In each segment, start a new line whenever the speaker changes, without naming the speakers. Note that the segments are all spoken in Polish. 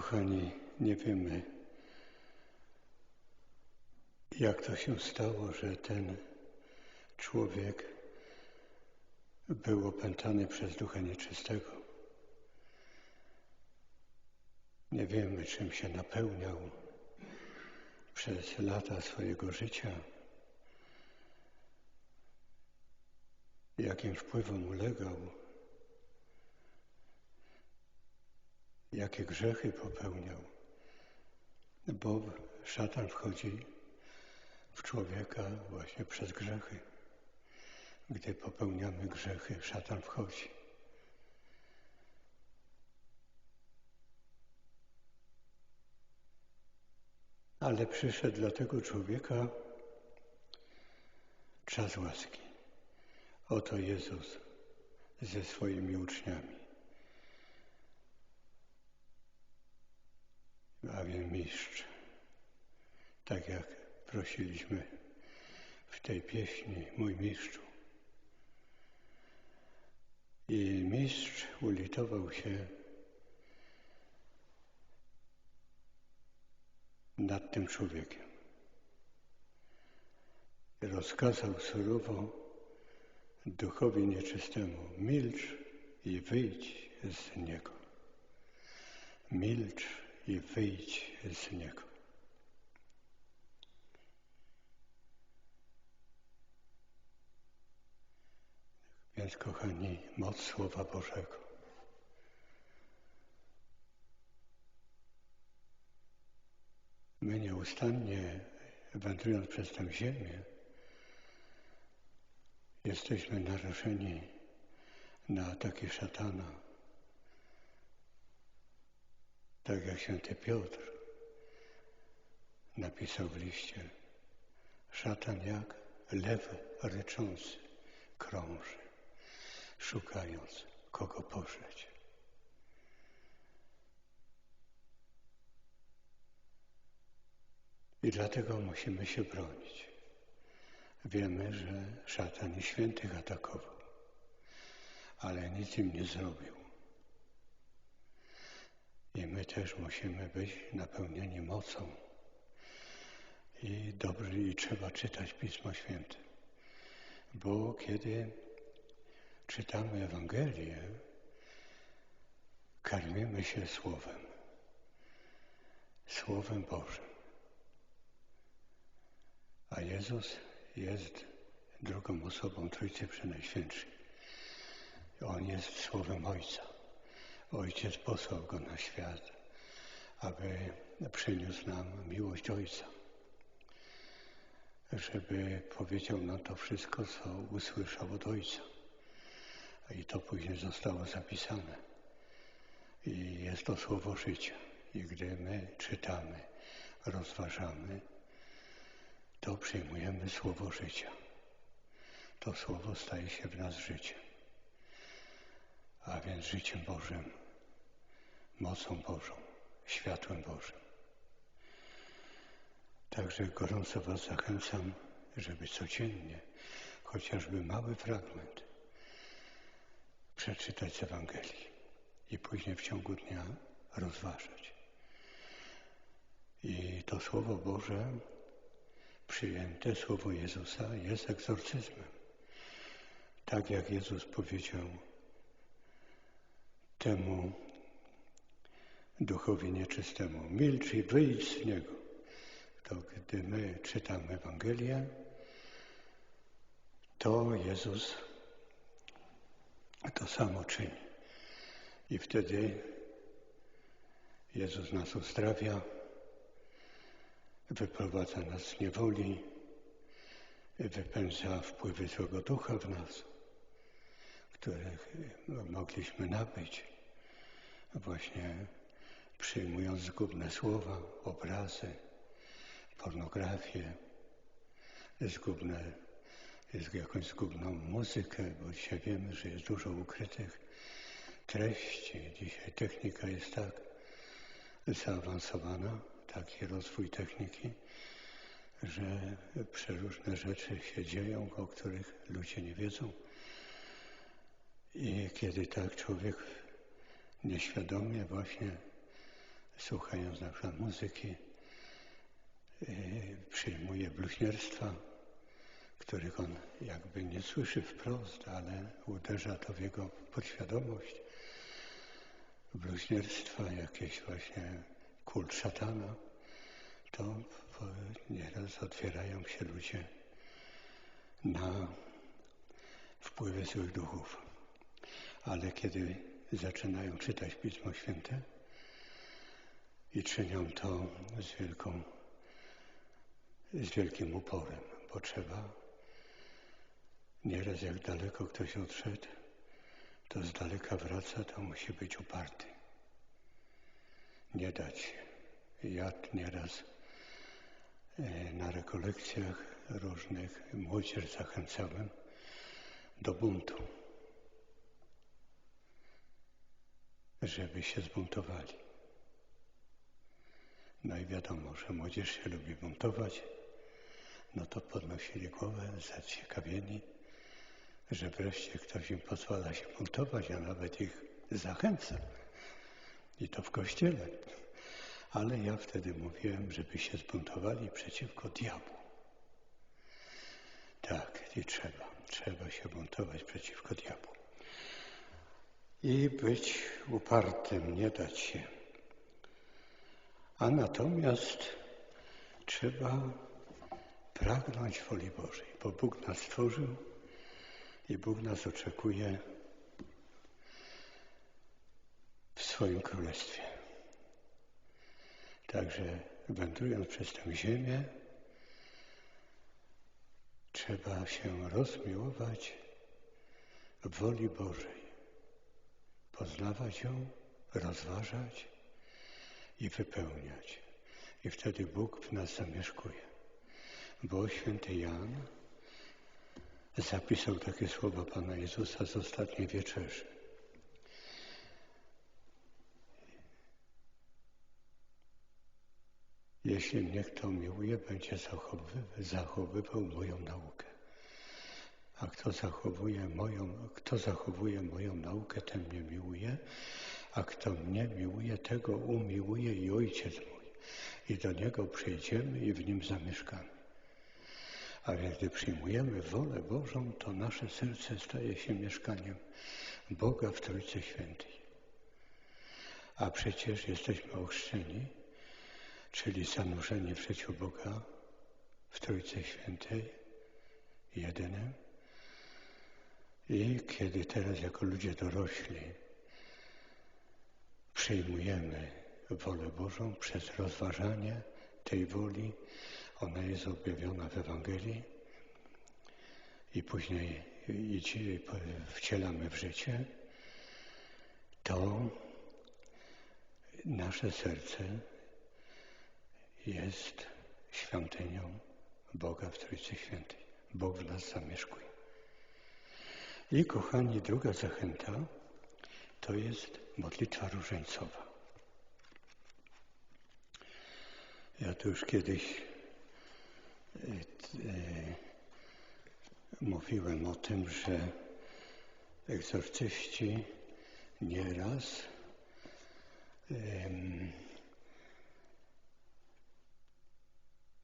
Kochani, nie wiemy, jak to się stało, że ten człowiek był opętany przez ducha nieczystego. Nie wiemy, czym się napełniał przez lata swojego życia, jakim wpływom ulegał, jakie grzechy popełniał, bo szatan wchodzi w człowieka właśnie przez grzechy. Gdy popełniamy grzechy, szatan wchodzi. Ale przyszedł dla tego człowieka czas łaski. Oto Jezus ze swoimi uczniami. Więc mistrz, tak jak prosiliśmy w tej pieśni, mój mistrzu. I mistrz ulitował się nad tym człowiekiem. Rozkazał surowo duchowi nieczystemu, milcz i wyjdź z niego. Milcz i wyjdź z niego. Więc, kochani, moc Słowa Bożego. My nieustannie wędrując przez tę ziemię, jesteśmy narażeni na ataki szatana. Tak jak święty Piotr napisał w liście, szatan jak lew ryczący krąży, szukając kogo pożreć. I dlatego musimy się bronić. Wiemy, że szatan i świętych atakował, ale nic im nie zrobił. I my też musimy być napełnieni mocą. I dobrze, i trzeba czytać Pismo Święte. Bo kiedy czytamy Ewangelię, karmimy się Słowem. Słowem Bożym. A Jezus jest drugą osobą Trójcy Przenajświętszej. On jest Słowem Ojca. Ojciec posłał Go na świat, aby przyniósł nam miłość Ojca. Żeby powiedział nam to wszystko, co usłyszał od Ojca. I to później zostało zapisane. I jest to Słowo życia. I gdy my czytamy, rozważamy, to przyjmujemy Słowo życia. To Słowo staje się w nas życiem, a więc życiem Bożym, mocą Bożą, światłem Bożym. Także gorąco Was zachęcam, żeby codziennie, chociażby mały fragment, przeczytać z Ewangelii i później w ciągu dnia rozważać. I to Słowo Boże przyjęte słowo Jezusa jest egzorcyzmem. Tak jak Jezus powiedział temu duchowi nieczystemu, milcz i wyjdź z niego. To gdy my czytamy Ewangelię, to Jezus to samo czyni. I wtedy Jezus nas uzdrawia, wyprowadza nas z niewoli, wypędza wpływy złego ducha w nas, których mogliśmy nabyć właśnie przyjmując zgubne słowa, obrazy, pornografię, zgubne, jakąś zgubną muzykę, bo dzisiaj wiemy, że jest dużo ukrytych treści. Dzisiaj technika jest tak zaawansowana, taki rozwój techniki, że przeróżne rzeczy się dzieją, o których ludzie nie wiedzą. I kiedy tak człowiek nieświadomie właśnie słuchając na przykład muzyki, przyjmuje bluźnierstwa, których on jakby nie słyszy wprost, ale uderza to w jego podświadomość. Bluźnierstwa, jakieś właśnie kult szatana, to nieraz otwierają się ludzie na wpływy złych duchów. Ale kiedy zaczynają czytać Pismo Święte i czynią to z, wielką, z wielkim uporem, bo trzeba nieraz jak daleko ktoś odszedł, to z daleka wraca, to musi być uparty. Nie dać się. Ja nieraz e, na rekolekcjach różnych młodzież zachęcałem do buntu, żeby się zbuntowali. No i wiadomo, że młodzież się lubi buntować, no to podnosili głowę, zaciekawieni, że wreszcie ktoś im pozwala się buntować, a nawet ich zachęca. I to w kościele. Ale ja wtedy mówiłem, żeby się zbuntowali przeciwko diabłu. Tak, i trzeba. Trzeba się buntować przeciwko diabłu. I być upartym, nie dać się. A natomiast trzeba pragnąć woli Bożej, bo Bóg nas stworzył i Bóg nas oczekuje w swoim królestwie. Także wędrując przez tę ziemię, trzeba się rozmiłować w woli Bożej, poznawać ją, rozważać i wypełniać. I wtedy Bóg w nas zamieszkuje. Bo święty Jan zapisał takie słowa Pana Jezusa z ostatniej wieczerzy. Jeśli mnie kto miłuje, będzie zachowywał, zachowywał moją naukę. A kto zachowuje moją, kto zachowuje moją naukę, ten mnie miłuje, a kto mnie miłuje, tego umiłuje i Ojciec mój. I do Niego przyjdziemy i w Nim zamieszkamy. A więc gdy przyjmujemy wolę Bożą, to nasze serce staje się mieszkaniem Boga w Trójcy Świętej. A przecież jesteśmy ochrzczeni, czyli zanurzeni w życiu Boga w Trójcy Świętej, jedynym. I kiedy teraz jako ludzie dorośli przyjmujemy wolę Bożą przez rozważanie tej woli, ona jest objawiona w Ewangelii i później idzie, wcielamy w życie, to nasze serce jest świątynią Boga w Trójcy Świętej. Bóg w nas zamieszkuje. I kochani, druga zachęta to jest modlitwa różańcowa. Ja tu już kiedyś e, e, mówiłem o tym, że egzorcyści nieraz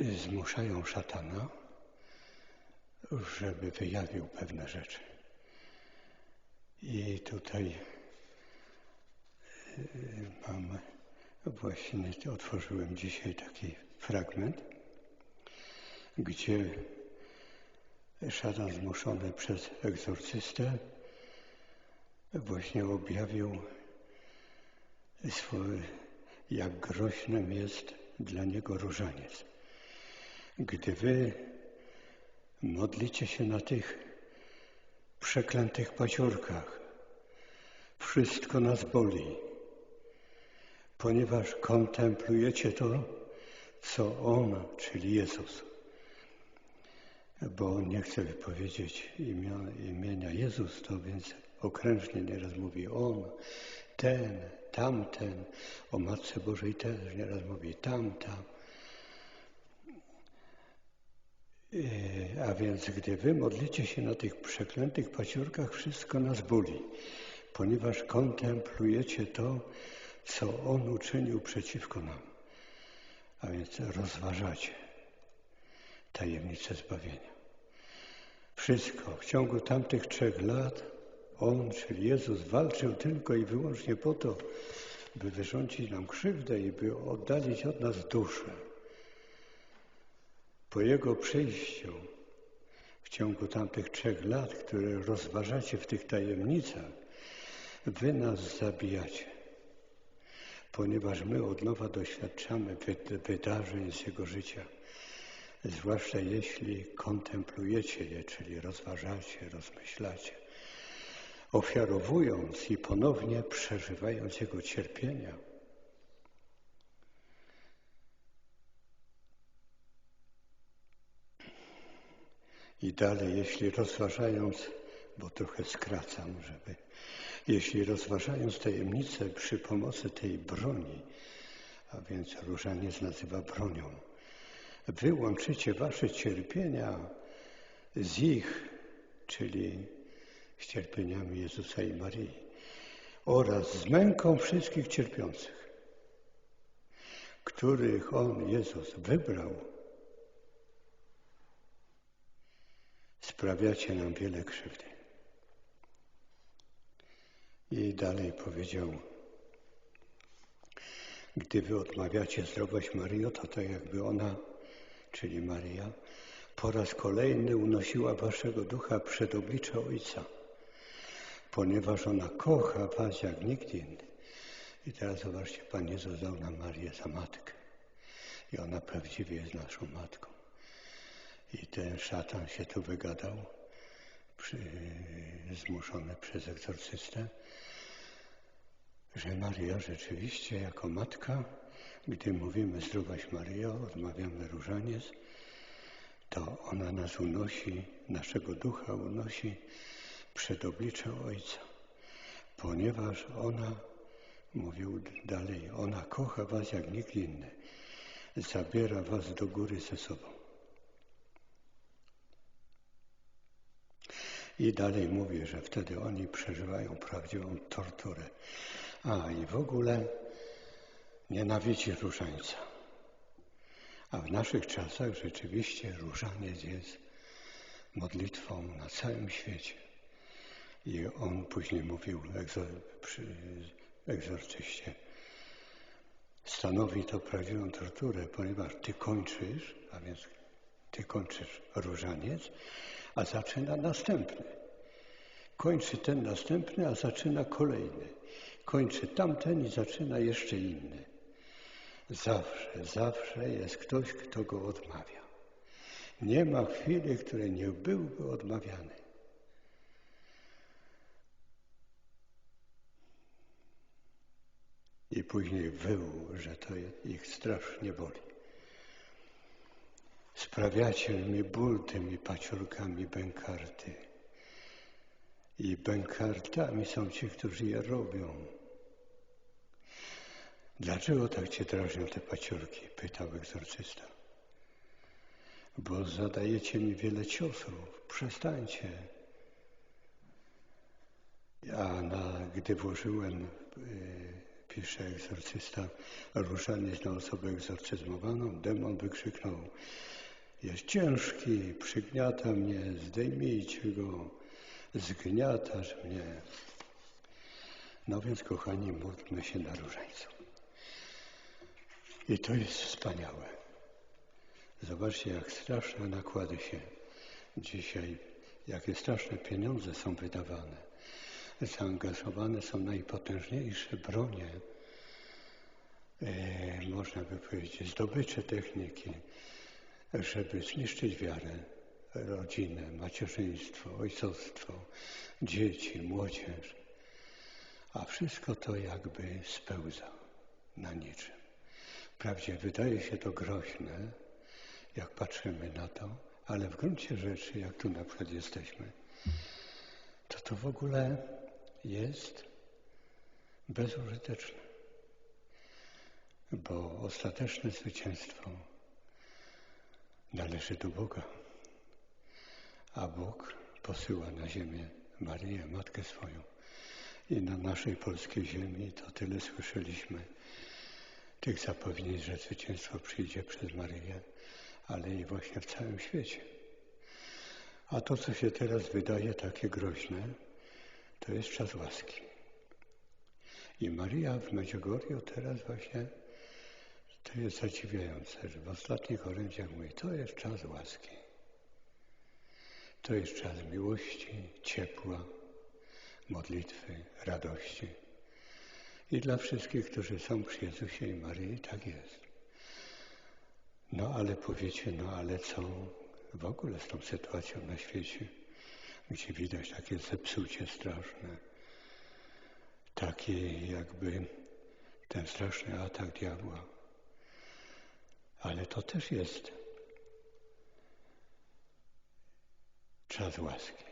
zmuszają szatana, żeby wyjawił pewne rzeczy. I tutaj mam właśnie, otworzyłem dzisiaj taki fragment, gdzie szatan zmuszony przez egzorcystę właśnie objawił swój, jak groźnym jest dla niego różaniec. Gdy wy modlicie się na tych przeklętych paciorkach, wszystko nas boli, ponieważ kontemplujecie to, co On, czyli Jezus. Bo nie chce wypowiedzieć imienia Jezus, to więc okrężnie nieraz mówi On, ten, tamten, o Matce Bożej też nieraz mówi tamta. E, a więc gdy wy modlicie się na tych przeklętych paciorkach, wszystko nas boli, ponieważ kontemplujecie to, co On uczynił przeciwko nam. A więc rozważacie tajemnicę zbawienia. Wszystko w ciągu tamtych trzech lat On, czyli Jezus, walczył tylko i wyłącznie po to, by wyrządzić nam krzywdę i by oddalić od nas duszę. Po Jego przyjściu w ciągu tamtych trzech lat, które rozważacie w tych tajemnicach, Wy nas zabijacie, ponieważ my od nowa doświadczamy wydarzeń z Jego życia. Zwłaszcza jeśli kontemplujecie je, czyli rozważacie, rozmyślacie, ofiarowując i ponownie przeżywając Jego cierpienia. I dalej, jeśli rozważając, bo trochę skracam, żeby jeśli rozważając tajemnicę przy pomocy tej broni, a więc różaniec nazywa bronią, wy łączycie wasze cierpienia z ich, czyli z cierpieniami Jezusa i Marii oraz z męką wszystkich cierpiących, których On, Jezus, wybrał, sprawiacie nam wiele krzywdy. I dalej powiedział, gdy wy odmawiacie zdrowość Maryjo, to tak jakby ona, czyli Maria, po raz kolejny unosiła waszego ducha przed oblicze Ojca, ponieważ ona kocha was jak nikt inny. I teraz zobaczcie, Pan Jezus dał nam Marię za matkę. I ona prawdziwie jest naszą matką. I ten szatan się tu wygadał, przy, zmuszony przez egzorcystę, że Maria rzeczywiście jako matka, gdy mówimy zdrowaś Maryjo, odmawiamy różaniec, to ona nas unosi, naszego ducha unosi przed oblicze Ojca, ponieważ ona, mówił dalej, ona kocha was jak nikt inny, zabiera was do góry ze sobą. I dalej mówi, że wtedy oni przeżywają prawdziwą torturę. A i w ogóle nienawidzi różańca. A w naszych czasach rzeczywiście różaniec jest modlitwą na całym świecie. I on później mówił egzor, przy egzorcyście, stanowi to prawdziwą torturę, ponieważ ty kończysz, a więc ty kończysz różaniec, a zaczyna następny. Kończy ten następny, a zaczyna kolejny. Kończy tamten i zaczyna jeszcze inny. Zawsze, zawsze jest ktoś, kto go odmawia. Nie ma chwili, której nie byłby odmawiany. I później wył, że to ich strasznie boli. Sprawiacie mi ból tymi paciorkami bękarty. I bękartami są ci, którzy je robią. Dlaczego tak cię drażnią te paciorki? pytał egzorcysta. Bo zadajecie mi wiele ciosów. Przestańcie. A na, gdy włożyłem, y, pisze egzorcysta, różaniec na osobę egzorcyzmowaną, demon wykrzyknął jest ciężki, przygniata mnie, zdejmijcie go, zgniatasz mnie. No więc, kochani, módlmy się na różańcu. I to jest wspaniałe. Zobaczcie, jak straszne nakłady się dzisiaj, jakie straszne pieniądze są wydawane. Zaangażowane są najpotężniejsze bronie, e, można by powiedzieć, zdobycze techniki, żeby zniszczyć wiarę, rodzinę, macierzyństwo, ojcostwo, dzieci, młodzież. A wszystko to jakby spełza na niczym. Wprawdzie wydaje się to groźne, jak patrzymy na to, ale w gruncie rzeczy, jak tu na przykład jesteśmy, to to w ogóle jest bezużyteczne. Bo ostateczne zwycięstwo należy do Boga. A Bóg posyła na ziemię Maryję, Matkę swoją, I na naszej polskiej ziemi to tyle słyszeliśmy tych zapewnień, że zwycięstwo przyjdzie przez Maryję, ale i właśnie w całym świecie. A to, co się teraz wydaje takie groźne, to jest czas łaski. I Maria w Medjugorju teraz właśnie, to jest zadziwiające, że w ostatnich orędziach mówi, to jest czas łaski. To jest czas miłości, ciepła, modlitwy, radości. I dla wszystkich, którzy są przy Jezusie i Maryi, tak jest. No ale powiecie, no ale co w ogóle z tą sytuacją na świecie, gdzie widać takie zepsucie straszne, takie jakby ten straszny atak diabła. Ale to też jest czas łaski,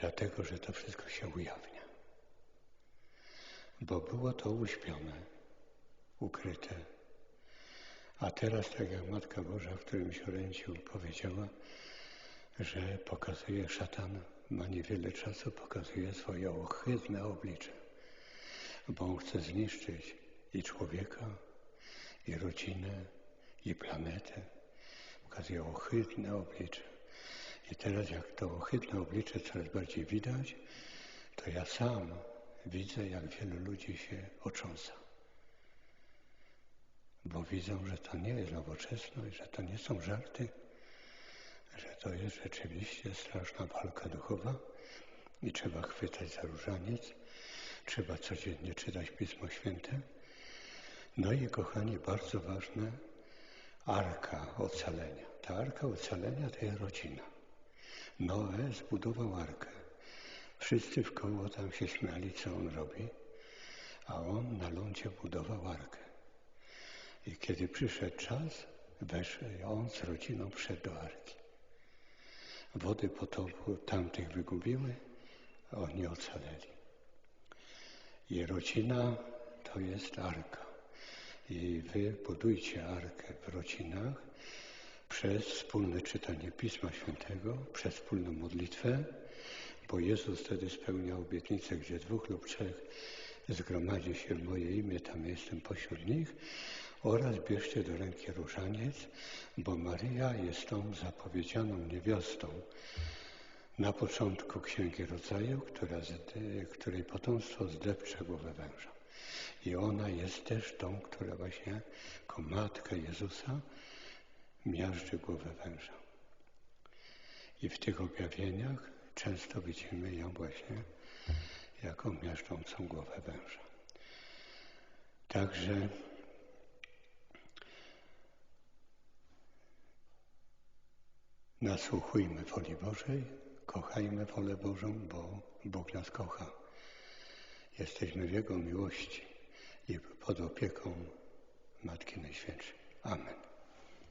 dlatego że to wszystko się ujawnia. Bo było to uśpione, ukryte. A teraz, tak jak Matka Boża w którymś orędziu powiedziała, że pokazuje szatan, ma niewiele czasu, pokazuje swoje ohydne oblicze, bo on chce zniszczyć i człowieka, i rodzinę, i planetę. Pokazuje ohydne oblicze. I teraz jak to ohydne oblicze coraz bardziej widać, to ja sam widzę, jak wielu ludzi się otrząsa. Bo widzą, że to nie jest nowoczesność, że to nie są żarty, że to jest rzeczywiście straszna walka duchowa i trzeba chwytać za różaniec, trzeba codziennie czytać Pismo Święte. No i kochani, bardzo ważne, arka ocalenia. Ta arka ocalenia to jest rodzina. Noe zbudował arkę. Wszyscy w koło tam się śmiali, co on robi, a on na lądzie budował arkę. I kiedy przyszedł czas, weszł, on z rodziną wszedł do arki. Wody potopu tamtych wygubiły, a oni ocaleli. I rodzina to jest arka. I wy budujcie arkę w rodzinach przez wspólne czytanie Pisma Świętego, przez wspólną modlitwę, bo Jezus wtedy spełniał obietnicę, gdzie dwóch lub trzech zgromadzi się w moje imię, tam jestem pośród nich, oraz bierzcie do ręki różaniec, bo Maryja jest tą zapowiedzianą niewiastą na początku Księgi Rodzaju, która, której potomstwo zdepcze głowę węża. I ona jest też tą, która właśnie jako matka Jezusa miażdży głowę węża. I w tych objawieniach często widzimy ją właśnie jako miażdżącą głowę węża. Także nasłuchujmy woli Bożej, kochajmy wolę Bożą, bo Bóg nas kocha. Jesteśmy w Jego miłości i pod opieką Matki Najświętszej. Amen.